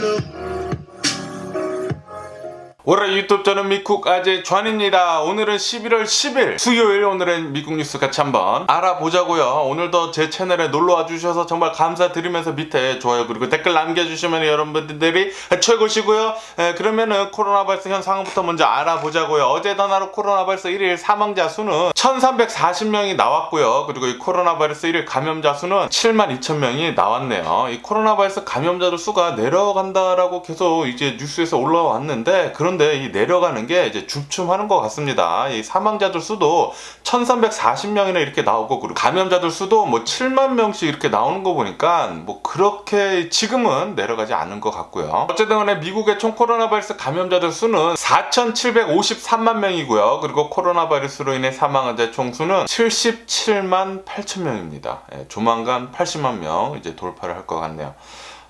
look. 올해 유튜브 저는 미쿡 아재 좌입니다. 오늘은 11월 10일 수요일 오늘은 미국 뉴스 같이 한번 알아보자고요. 오늘도 제 채널에 놀러 와 주셔서 정말 감사드리면서 밑에 좋아요 그리고 댓글 남겨주시면 여러분들이 최고시고요. 에, 그러면은 코로나 발생 현상부터 먼저 알아보자고요. 어제 전화로 코로나 발생 1일 사망자 수는 1,340명이 나왔고요. 그리고 이 코로나 바이러스 1일 감염자 수는 7만 2천 명이 나왔네요. 이 코로나 바이러스 감염자들 수가 내려간다라고 계속 이제 뉴스에서 올라왔는데 그런 데 이 내려가는 게 이제 주춤하는 것 같습니다. 이 사망자들 수도 1,340명이나 이렇게 나오고 그리고 감염자들 수도 뭐 7만 명씩 이렇게 나오는 거 보니까 뭐 그렇게 지금은 내려가지 않은 것 같고요. 어쨌든 간에 미국의 총 코로나 바이러스 감염자들 수는 4,753만 명이고요. 그리고 코로나 바이러스로 인해 사망자 총수는 77만 8천 명입니다. 예, 조만간 80만 명 이제 돌파를 할 것 같네요.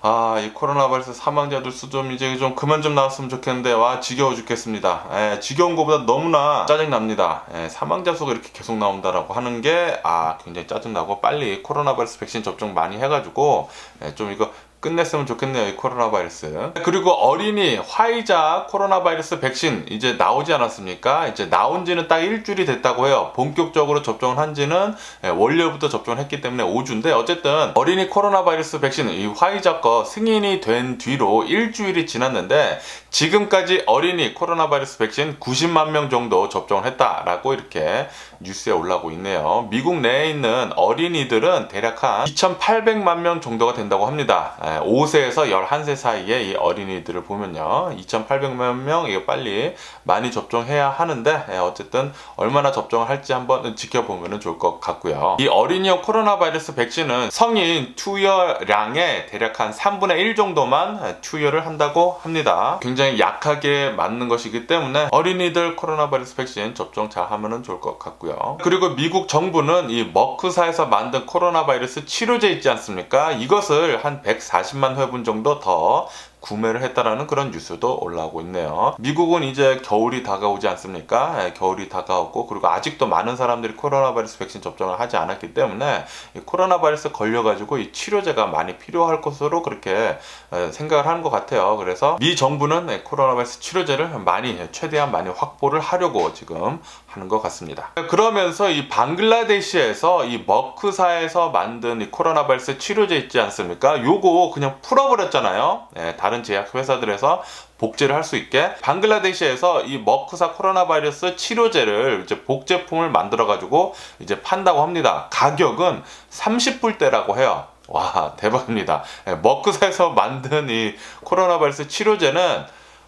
아, 이 코로나 바이러스 사망자들 수 좀 이제 좀 그만 좀 나왔으면 좋겠는데 와 지겨워 죽겠습니다. 예, 지겨운 것보다 너무나 짜증 납니다. 예, 사망자 수가 이렇게 계속 나온다라고 하는 게 아 굉장히 짜증 나고 빨리 코로나 바이러스 백신 접종 많이 해가지고 예, 좀 이거 끝냈으면 좋겠네요, 이 코로나 바이러스. 그리고 어린이 화이자 코로나 바이러스 백신 이제 나오지 않았습니까? 이제 나온 지는 딱 일주일이 됐다고 해요. 본격적으로 접종을 한 지는 예, 월요일부터 접종을 했기 때문에 5주인데 어쨌든 어린이 코로나 바이러스 백신 이 화이자 거 승인이 된 뒤로 일주일이 지났는데 지금까지 어린이 코로나 바이러스 백신 90만 명 정도 접종을 했다라고 이렇게 뉴스에 올라오고 있네요. 미국 내에 있는 어린이들은 대략 한 2,800만 명 정도가 된다고 합니다. 예, 5세에서 11세 사이의 이 어린이들을 보면요. 2,800만 명 이거 빨리 많이 접종해야 하는데 예, 어쨌든 얼마나 접종을 할지 한번 지켜보면 좋을 것 같고요. 이 어린이용 코로나 바이러스 백신은 성인 투여량의 대략 한 3분의 1 정도만 투여를 한다고 합니다. 굉장히 약하게 맞는 것이기 때문에 어린이들 코로나 바이러스 백신 접종 잘 하면 좋을 것 같고요. 그리고 미국 정부는 이 머크사에서 만든 코로나 바이러스 치료제 있지 않습니까? 이것을 한 140만 회분 정도 더 구매를 했다라는 그런 뉴스도 올라오고 있네요. 미국은 이제 겨울이 다가오지 않습니까? 예, 겨울이 다가오고 그리고 아직도 많은 사람들이 코로나 바이러스 백신 접종을 하지 않았기 때문에 이 코로나 바이러스 걸려가지고 이 치료제가 많이 필요할 것으로 그렇게 예, 생각을 하는 것 같아요. 그래서 미 정부는 예, 코로나 바이러스 치료제를 많이 최대한 많이 확보를 하려고 지금 하는 것 같습니다. 그러면서 이 방글라데시에서 이 머크사에서 만든 이 코로나 바이러스 치료제 있지 않습니까? 요거 그냥 풀어버렸잖아요. 예, 다른 제약 회사들에서 복제를 할 수 있게 방글라데시에서 이 머크사 코로나 바이러스 치료제를 이제 복제품을 만들어 가지고 이제 판다고 합니다. 가격은 30불대라고 해요. 와 대박입니다. 예, 머크사에서 만든 이 코로나 바이러스 치료제는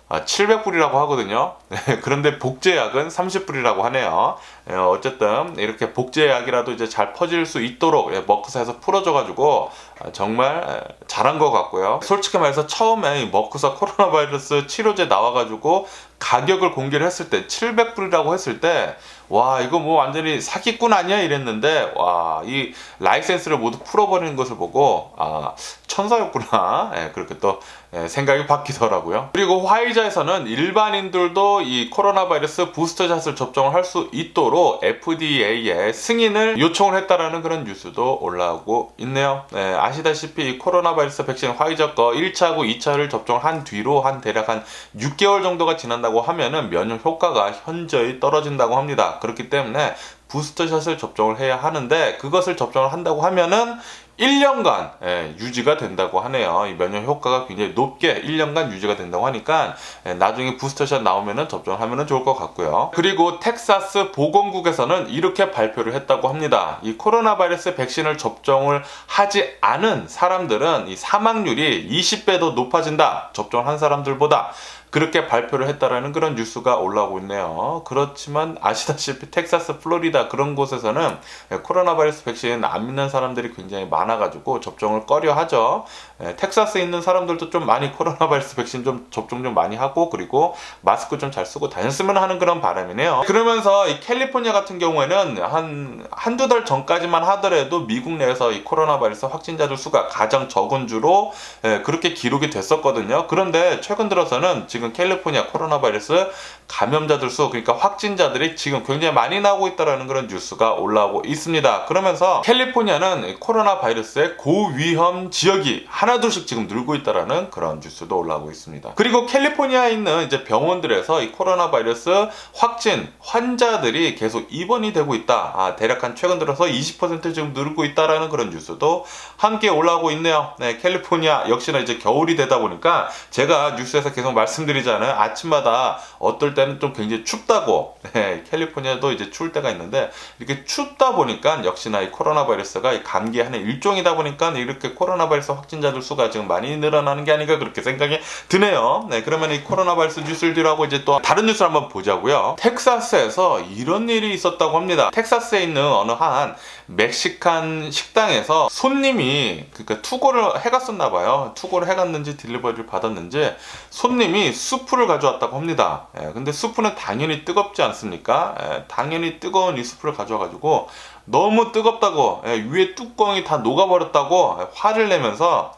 700불이라고 하거든요. 그런데 복제약은 30불이라고 하네요. 예, 어쨌든 이렇게 복제약이라도 이제 잘 퍼질 수 있도록 예, 머크사에서 풀어줘가지고 아, 정말 예, 잘한 것 같고요. 솔직히 말해서 처음에 이 머크사 코로나 바이러스 치료제 나와가지고 가격을 공개를 했을 때 700불이라고 했을 때 와 이거 뭐 완전히 사기꾼 아니야 이랬는데 와 이 라이센스를 모두 풀어버리는 것을 보고 아 천사였구나 예, 그렇게 또 예, 생각이 바뀌더라고요. 그리고 화이자에서는 일반인들도 이 코로나 바이러스 부스터샷을 접종을 할 수 있도록 FDA에 승인을 요청을 했다라는 그런 뉴스도 올라오고 있네요. 예, 아시다시피 이 코로나 바이러스 백신 화이자 거 1차하고 2차를 접종한 뒤로 한 대략 한 6개월 정도가 지난다고 하면은 면역 효과가 현저히 떨어진다고 합니다. 그렇기 때문에 부스터샷을 접종을 해야 하는데 그것을 접종을 한다고 하면은 1년간 예, 유지가 된다고 하네요. 이 면역 효과가 굉장히 높게 1년간 유지가 된다고 하니까 예, 나중에 부스터샷 나오면은 접종하면은 좋을 것 같고요. 그리고 텍사스 보건국에서는 이렇게 발표를 했다고 합니다. 이 코로나 바이러스 백신을 접종을 하지 않은 사람들은 이 사망률이 20배도 높아진다. 접종을 한 사람들보다 그렇게 발표를 했다라는 그런 뉴스가 올라오고 있네요. 그렇지만 아시다시피 텍사스, 플로리다 그런 곳에서는 코로나 바이러스 백신 안 믿는 사람들이 굉장히 많아가지고 접종을 꺼려 하죠. 예, 텍사스에 있는 사람들도 좀 많이 코로나 바이러스 백신 좀 접종 좀 많이 하고 그리고 마스크 좀 잘 쓰고 다녔으면 하는 그런 바람이네요. 그러면서 이 캘리포니아 같은 경우에는 한 한두 달 전까지만 하더라도 미국 내에서 이 코로나 바이러스 확진자들 수가 가장 적은 주로 예, 그렇게 기록이 됐었거든요. 그런데 최근 들어서는 지금 캘리포니아 코로나 바이러스 감염자들 수 그러니까 확진자들이 지금 굉장히 많이 나오고 있다라는 그런 뉴스가 올라오고 있습니다. 그러면서 캘리포니아는 코로나 바이러스의 고위험 지역이 하나 둘씩 지금 늘고 있다라는 그런 뉴스도 올라오고 있습니다. 그리고 캘리포니아에 있는 이제 병원들에서 이 코로나 바이러스 확진 환자들이 계속 입원이 되고 있다. 아, 대략 한 최근 들어서 20% 지금 늘고 있다라는 그런 뉴스도 함께 올라오고 있네요. 네, 캘리포니아 역시나 이제 겨울이 되다 보니까 제가 뉴스에서 계속 말씀드리잖아요. 아침마다 어떨 때는 좀 굉장히 춥다고. 네, 캘리포니아도 이제 추울 때가 있는데 이렇게 춥다 보니까 역시나 이 코로나 바이러스가 이 감기의 하나의 일종이다 보니까 이렇게 코로나 바이러스 확진자 들 수가 지금 많이 늘어나는 게 아닌가 그렇게 생각이 드네요. 네, 그러면 이 코로나 바이러스 뉴스를 뒤로 하고 이제 또 다른 뉴스를 한번 보자고요. 텍사스에서 이런 일이 있었다고 합니다. 텍사스에 있는 어느 한 멕시칸 식당에서 손님이 그러니까 투고를 해갔었나 봐요. 투고를 해갔는지 딜리버리를 받았는지 손님이 수프를 가져왔다고 합니다. 예, 근데 수프는 당연히 뜨겁지 않습니까? 예, 당연히 뜨거운 이 수프를 가져와가지고 너무 뜨겁다고 예, 위에 뚜껑이 다 녹아버렸다고 예, 화를 내면서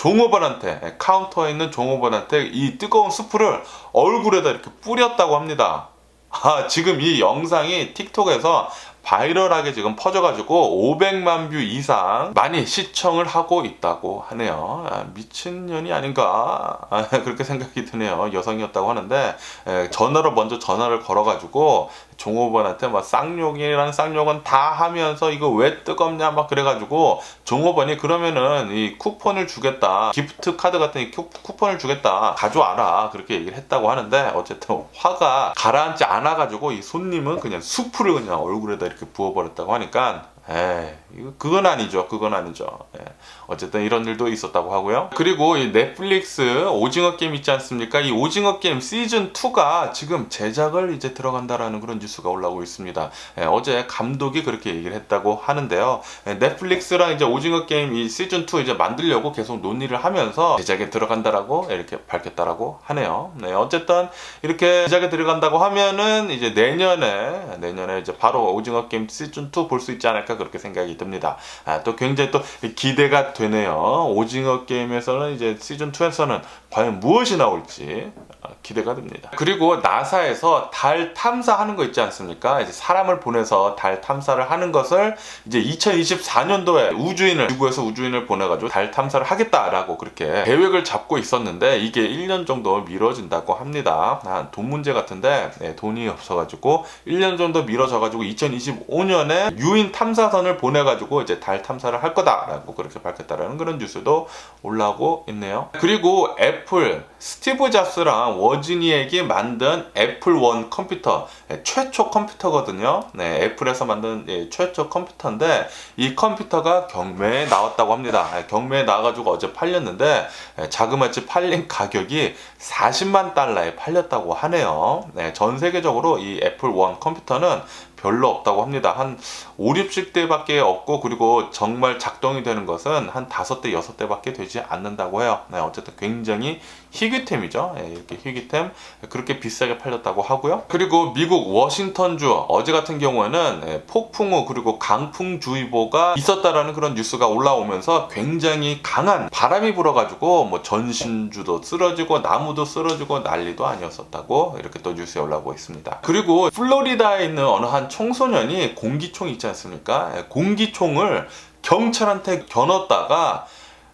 종업원한테 예, 카운터에 있는 종업원한테 이 뜨거운 수프를 얼굴에다 이렇게 뿌렸다고 합니다. 아, 지금 이 영상이 틱톡에서 바이럴하게 지금 퍼져가지고 500만 뷰 이상 많이 시청을 하고 있다고 하네요. 아, 미친년이 아닌가 아, 그렇게 생각이 드네요. 여성이었다고 하는데 에, 전화로 먼저 전화를 걸어가지고 종업원한테 막 쌍욕이랑 쌍욕은 다 하면서 이거 왜 뜨겁냐 막 그래가지고 종업원이 그러면은 이 쿠폰을 주겠다 기프트 카드 같은 이 쿠- 쿠폰을 주겠다 가져와라 그렇게 얘기를 했다고 하는데 어쨌든 화가 가라앉지 않아가지고 이 손님은 그냥 수프를 그냥 얼굴에다 이렇게 부어버렸다고 하니까 에이, 이거 그건 아니죠. 그건 아니죠. 예. 어쨌든 이런 일도 있었다고 하고요. 그리고 이 넷플릭스 오징어 게임 있지 않습니까? 이 오징어 게임 시즌 2가 지금 제작을 이제 들어간다라는 그런 뉴스가 올라오고 있습니다. 예, 어제 감독이 그렇게 얘기를 했다고 하는데요. 예, 넷플릭스랑 이제 오징어 게임 이 시즌 2 이제 만들려고 계속 논의를 하면서 제작에 들어간다라고 이렇게 밝혔다라고 하네요. 네, 어쨌든 이렇게 제작에 들어간다고 하면은 이제 내년에 내년에 이제 바로 오징어 게임 시즌 2 볼 수 있지 않을까 그렇게 생각이 듭니다. 아, 또 굉장히 또 기대가 되네요. 오징어 게임에서는 이제 시즌 2에서는 과연 무엇이 나올지 아, 기대가 됩니다. 그리고 나사에서 달 탐사하는 거 있지 않습니까? 이제 사람을 보내서 달 탐사를 하는 것을 이제 2024년도에 우주인을 지구에서 우주인을 보내가지고 달 탐사를 하겠다라고 그렇게 계획을 잡고 있었는데 이게 1년 정도 미뤄진다고 합니다. 아, 돈 문제 같은데 네, 돈이 없어가지고 1년 정도 미뤄져가지고 2025년에 유인 탐사선을 보내가지고 이제 달 탐사를 할 거다라고 그렇게 밝혔다라는 그런 뉴스도 올라오고 있네요. 그리고 애플 스티브 잡스랑 워지니에게 만든 애플 원 컴퓨터 예, 최초 컴퓨터거든요. 네, 애플에서 만든 예, 최초 컴퓨터인데 이 컴퓨터가 경매에 나왔다고 합니다. 예, 경매에 나와가지고 어제 팔렸는데 예, 자그마치 팔린 가격이 40만 달러에 팔렸다고 하네요. 네, 전 세계적으로 이 애플 원 컴퓨터는 별로 없다고 합니다. 한 5, 60대밖에 없고 그리고 정말 작동이 되는 것은 한 5대, 6대밖에 되지 않는다고 해요. 네, 어쨌든 굉장히 희귀템이죠. 예, 이렇게 희귀템 그렇게 비싸게 팔렸다고 하고요. 그리고 미국 워싱턴주 어제 같은 경우에는 예, 폭풍우 그리고 강풍주의보가 있었다라는 그런 뉴스가 올라오면서 굉장히 강한 바람이 불어가지고 뭐 전신주도 쓰러지고 나무도 쓰러지고 난리도 아니었었다고 이렇게 또 뉴스에 올라오고 있습니다. 그리고 플로리다에 있는 어느 한 청소년이 공기총 있지 않습니까? 예, 공기총을 경찰한테 겨눴다가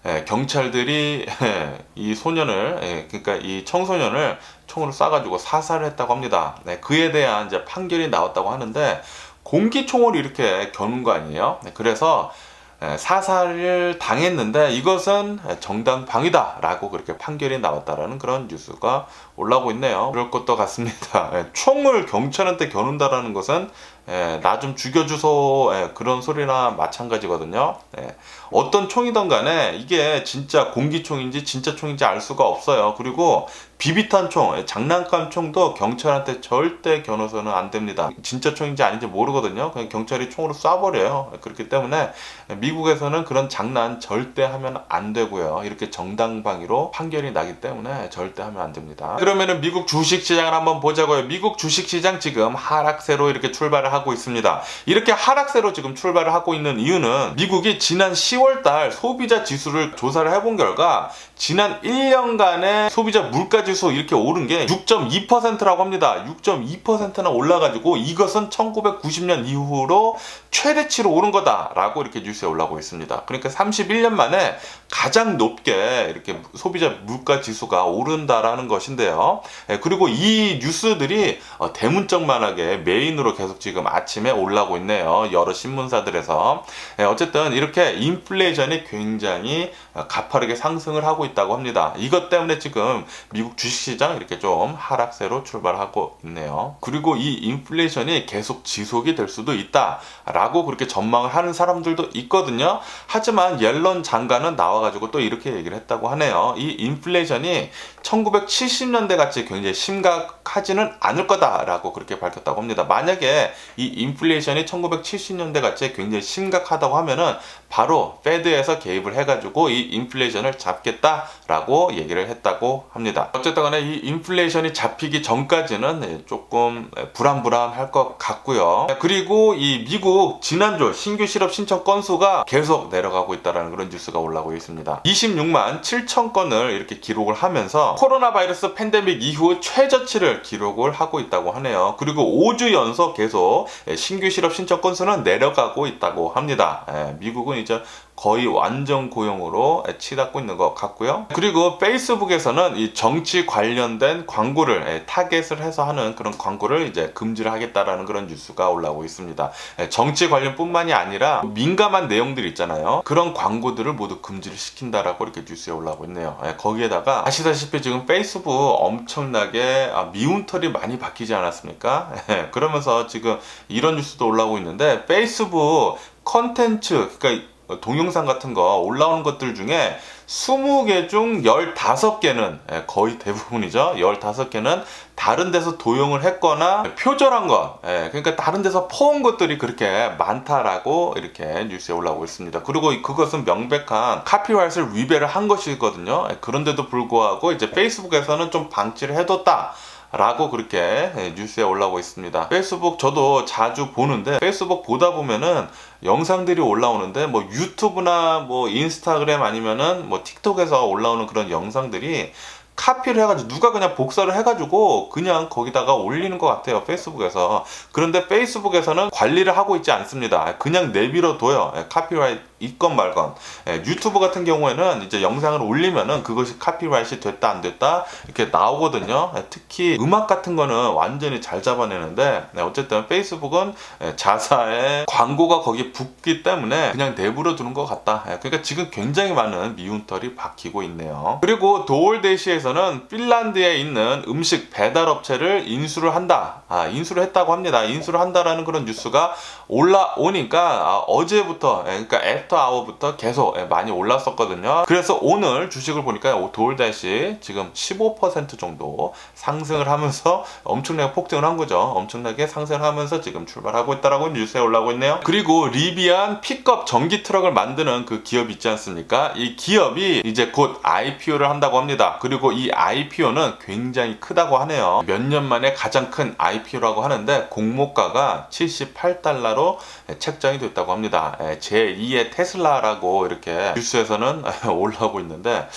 예, 경찰들이 예, 이 소년을 예, 그러니까 이 청소년을 총으로 쏴가지고 사살을 했다고 합니다. 네, 그에 대한 이제 판결이 나왔다고 하는데 공기총을 이렇게 겨눈 거 아니에요? 네, 그래서 예, 사살을 당했는데 이것은 정당 방위다라고 그렇게 판결이 나왔다라는 그런 뉴스가 올라오고 있네요. 그럴 것도 같습니다. 예, 총을 경찰한테 겨눈다라는 것은 나 좀 죽여주소 예, 그런 소리나 마찬가지거든요. 예, 어떤 총이든 간에 이게 진짜 공기총인지 진짜 총인지 알 수가 없어요. 그리고 비비탄 총, 예, 장난감 총도 경찰한테 절대 겨눠서는 안 됩니다. 진짜 총인지 아닌지 모르거든요. 그냥 경찰이 총으로 쏴버려요. 예, 그렇기 때문에 미국에서는 그런 장난 절대 하면 안 되고요. 이렇게 정당방위로 판결이 나기 때문에 절대 하면 안 됩니다. 그러면은 미국 주식시장을 한번 보자고요. 미국 주식시장 지금 하락세로 이렇게 출발을 하고 있습니다. 이렇게 하락세로 지금 출발을 하고 있는 이유는 미국이 지난 10월 달 소비자 지수를 조사를 해본 결과 지난 1년간의 소비자 물가 지수 이렇게 오른 게 6.2%라고 합니다. 6.2%나 올라가지고 이것은 1990년 이후로 최대치로 오른 거다라고 이렇게 뉴스에 올라오고 있습니다. 그러니까 31년 만에 가장 높게 이렇게 소비자 물가 지수가 오른다라는 것인데요. 예, 그리고 이 뉴스들이 어, 대문짝만하게 메인으로 계속 지금 아침에 올라오고 있네요. 여러 신문사들에서. 예, 어쨌든 이렇게 인플레이션이 굉장히 어, 가파르게 상승을 하고 있다고 합니다. 이것 때문에 지금 미국 주식시장 이렇게 좀 하락세로 출발하고 있네요. 그리고 이 인플레이션이 계속 지속이 될 수도 있다라고 그렇게 전망을 하는 사람들도 있거든요. 하지만 옐런 장관은 나와가지고 또 이렇게 얘기를 했다고 하네요. 이 인플레이션이 1970년대 같이 굉장히 심각하지는 않을 거다라고 그렇게 밝혔다고 합니다. 만약에 이 인플레이션이 1970년대 같이 굉장히 심각하다고 하면은 바로 페드에서 개입을 해가지고 이 인플레이션을 잡겠다라고 얘기를 했다고 합니다. 어쨌든 간에 이 인플레이션이 잡히기 전까지는 조금 불안불안할 것 같고요. 그리고 이 미국 지난주 신규 실업 신청 건수가 계속 내려가고 있다는 그런 뉴스가 올라오고 있습니다. 26만 7천 건을 이렇게 기록을 하면서 코로나 바이러스 팬데믹 이후 최저치를 기록을 하고 있다고 하네요. 그리고 5주 연속 계속 신규 실업 신청 건수는 내려가고 있다고 합니다. 예, 미국은 이제 거의 완전 고용으로 치닫고 있는 것 같고요. 그리고 페이스북에서는 이 정치 관련된 광고를 예, 타겟을 해서 하는 그런 광고를 이제 금지를 하겠다라는 그런 뉴스가 올라오고 있습니다. 예, 정치 관련뿐만이 아니라 민감한 내용들 있잖아요. 그런 광고들을 모두 금지를 시킨다라고 이렇게 뉴스에 올라오고 있네요. 예, 거기에다가 아시다시피 지금 페이스북 엄청나게 아, 미운털이 많이 바뀌지 않았습니까? 예, 그러면서 지금 이런 뉴스도 올라오고 있는데 페이스북 컨텐츠 그러니까 동영상 같은 거 올라오는 것들 중에 20개 중 15개는 예, 거의 대부분이죠. 15개는 다른 데서 도용을 했거나 표절한 것, 예, 그러니까 다른 데서 퍼온 것들이 그렇게 많다라고 이렇게 뉴스에 올라오고 있습니다. 그리고 그것은 명백한 카피라이트를 위배를 한 것이거든요. 예, 그런데도 불구하고 이제 페이스북에서는 좀 방치를 해뒀다. 라고 그렇게 예, 뉴스에 올라오고 있습니다. 페이스북 저도 자주 보는데 페이스북 보다 보면은 영상들이 올라오는데 뭐 유튜브나 뭐 인스타그램 아니면은 뭐 틱톡에서 올라오는 그런 영상들이 카피를 해가지고 누가 그냥 복사를 해가지고 그냥 거기다가 올리는 것 같아요 페이스북에서. 그런데 페이스북에서는 관리를 하고 있지 않습니다. 그냥 내비로 둬요. 예, 카피라이트 있건 말건 예, 유튜브 같은 경우에는 이제 영상을 올리면은 그것이 카피라이트이 됐다 안 됐다 이렇게 나오거든요 예, 특히 음악 같은 거는 완전히 잘 잡아내는데 네, 어쨌든 페이스북은 예, 자사의 광고가 거기에 붙기 때문에 그냥 내버려 두는 것 같다 예, 그러니까 지금 굉장히 많은 미운털이 박히고 있네요 그리고 도올데시에서 에서는 핀란드에 있는 음식 배달 업체를 인수를 한다. 아, 인수를 했다고 합니다. 인수를 한다라는 그런 뉴스가 올라오니까 아, 어제부터 예, 그러니까 애프터 아워부터 계속 예, 많이 올랐었거든요. 그래서 오늘 주식을 보니까 돌다시 지금 15% 정도 상승을 하면서 엄청나게 폭등을 한 거죠. 엄청나게 상승을 하면서 지금 출발하고 있다라고 뉴스에 올라오고 있네요. 그리고 리비안 픽업 전기 트럭을 만드는 그 기업 있지 않습니까? 이 기업이 이제 곧 IPO를 한다고 합니다. 그리고 이 IPO는 굉장히 크다고 하네요. 몇 년 만에 가장 큰 IPO라고 하는데 공모가가 78달러로 책정이 됐다고 합니다. 제2의 테슬라라고 이렇게 뉴스에서는 올라오고 있는데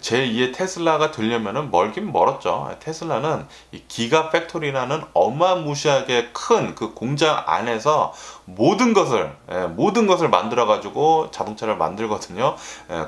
제2의 테슬라가 되려면 멀긴 멀었죠. 테슬라는 이 기가 팩토리라는 어마무시하게 큰 그 공장 안에서 모든 것을 모든 것을 만들어 가지고 자동차를 만들거든요.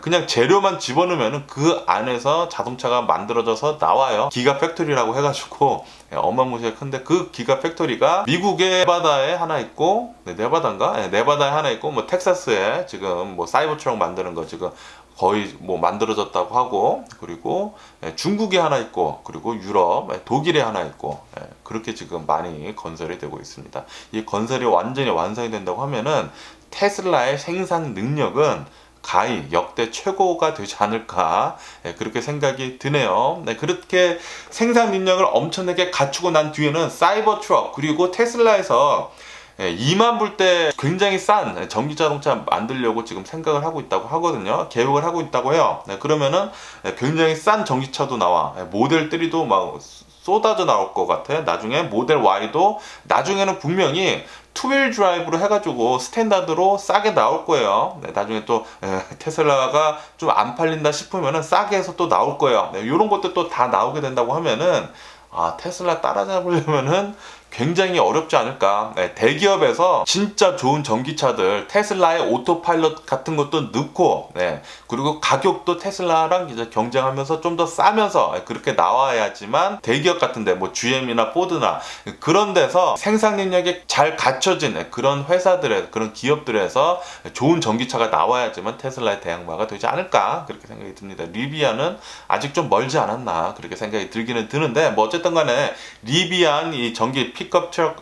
그냥 재료만 집어넣으면 그 안에서 자동차가 만들어져서 나와요. 기가 팩토리라고 해가지고 예, 어마무시하게 큰데 그 기가 팩토리가 미국의 네바다에 하나 있고 네, 네바다인가? 네, 네바다에 하나 있고 뭐 텍사스에 지금 뭐 사이버 트럭 만드는 거 지금 거의 뭐 만들어졌다고 하고 그리고 예, 중국에 하나 있고 그리고 유럽 예, 독일에 하나 있고 그렇게 지금 많이 건설이 되고 있습니다. 이 건설이 완전히 완성이 된다고 하면은 테슬라의 생산 능력은 가히 역대 최고가 되지 않을까 네, 그렇게 생각이 드네요. 네, 그렇게 생산 능력을 엄청나게 갖추고 난 뒤에는 사이버 트럭 그리고 테슬라에서 2만 불 때 굉장히 싼 전기 자동차 만들려고 지금 생각을 하고 있다고 하거든요. 계획을 하고 있다고 해요. 네, 그러면은 굉장히 싼 전기차도 나와. 모델 3도 막 쏟아져 나올 것 같아. 나중에 모델 Y도 나중에는 분명히 투휠 드라이브로 해가지고 스탠다드로 싸게 나올 거예요. 네, 나중에 또 에, 테슬라가 좀 안 팔린다 싶으면은 싸게 해서 또 나올 거예요. 네, 이런 것들 또다 나오게 된다고 하면은 아 테슬라 따라잡으려면은 굉장히 어렵지 않을까. 네, 대기업에서 진짜 좋은 전기차들 테슬라의 오토파일럿 같은 것도 넣고, 네, 그리고 가격도 테슬라랑 이제 경쟁하면서 좀 더 싸면서 네, 그렇게 나와야지만 대기업 같은데 뭐 GM이나 포드나 그런 데서 생산 능력이 잘 갖춰진 네, 그런 회사들의 그런 기업들에서 좋은 전기차가 나와야지만 테슬라의 대항마가 되지 않을까 그렇게 생각이 듭니다. 리비아는 아직 좀 멀지 않았나 그렇게 생각이 들기는 드는데 뭐 어쨌든 간에 리비안 이 전기 픽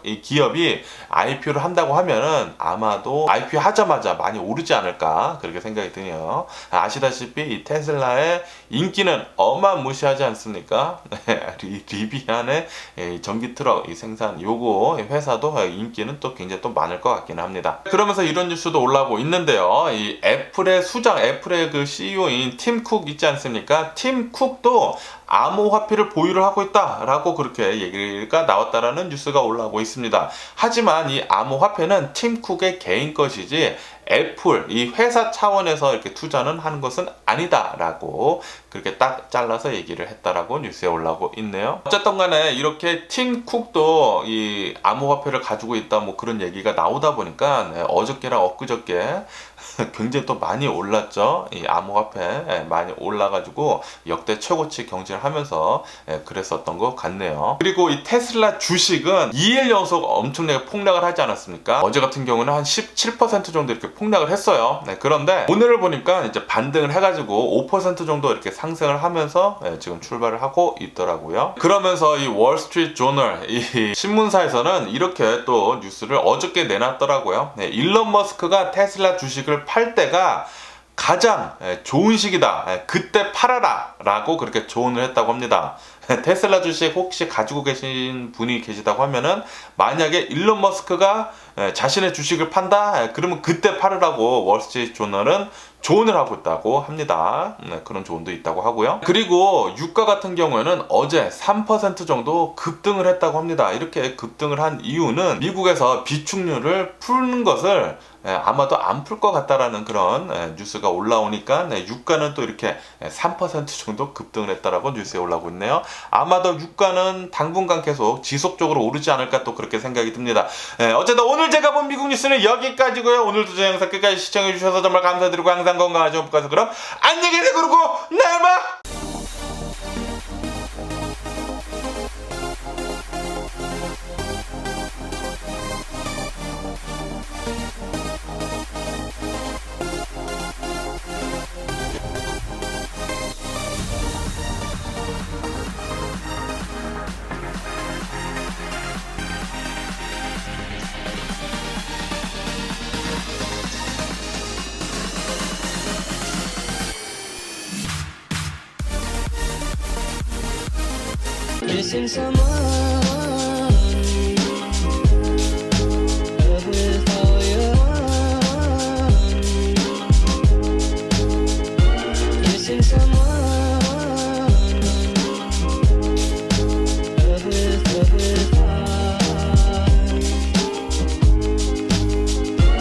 이 기업이 IPO를 한다고 하면은 아마도 IPO 하자마자 많이 오르지 않을까 그렇게 생각이 드네요. 아시다시피 이 테슬라의 인기는 어마무시하지 않습니까? 네, 리, 리비안의 이 전기 트럭 이 생산 요거 회사도 인기는 또 굉장히 또 많을 것 같기는 합니다. 그러면서 이런 뉴스도 올라오고 있는데요. 이 애플의 수장, 애플의 그 CEO인 팀쿡 있지 않습니까? 팀 쿡도 암호화폐를 보유를 하고 있다라고 그렇게 얘기가 나왔다라는 뉴스가 올라오고 있습니다. 하지만 이 암호화폐는 팀 쿡의 개인 것이지 애플 이 회사 차원에서 이렇게 투자는 하는 것은 아니다라고 그렇게 딱 잘라서 얘기를 했다라고 뉴스에 올라오고 있네요. 어쨌든 간에 이렇게 팀 쿡도 이 암호화폐를 가지고 있다 뭐 그런 얘기가 나오다 보니까 네, 어저께랑 엊그저께 굉장히 또 많이 올랐죠. 이 암호화폐 예, 많이 올라가지고 역대 최고치 경쟁을 하면서 예, 그랬었던 것 같네요. 그리고 이 테슬라 주식은 2일 연속 엄청나게 폭락을 하지 않았습니까? 어제 같은 경우는 한 17% 정도 이렇게 폭락을 했어요. 네, 그런데 오늘을 보니까 이제 반등을 해가지고 5% 정도 이렇게 상승을 하면서 예, 지금 출발을 하고 있더라고요. 그러면서 이 월스트리트 조널 이 신문사에서는 이렇게 또 뉴스를 어저께 내놨더라고요. 네, 일론 머스크가 테슬라 주식을 팔 때가 가장 예, 좋은 시기다. 예, 그때 팔아라. 라고 그렇게 조언을 했다고 합니다. 테슬라 주식 혹시 가지고 계신 분이 계시다고 하면은 만약에 일론 머스크가 예, 자신의 주식을 판다? 예, 그러면 그때 팔으라고 월스트리트 조널은 조언을 하고 있다고 합니다. 네, 그런 조언도 있다고 하고요. 그리고 유가 같은 경우에는 어제 3% 정도 급등을 했다고 합니다. 이렇게 급등을 한 이유는 미국에서 비축률을 푸는 것을 예, 아마도 안 풀 것 같다라는 그런 예, 뉴스가 올라오니까 네, 유가는 또 이렇게 3% 정도 급등을 했다라고 뉴스에 올라오고 있네요. 아마도 유가는 당분간 계속 지속적으로 오르지 않을까 또 그렇게 생각이 듭니다. 예, 어쨌든 오늘 제가 본 미국 뉴스는 여기까지고요. 오늘도 제 영상 끝까지 시청해 주셔서 정말 감사드리고 항상 건강하시고 복가서 그럼 안녕히 계세요. 그리고 내일 Missing someone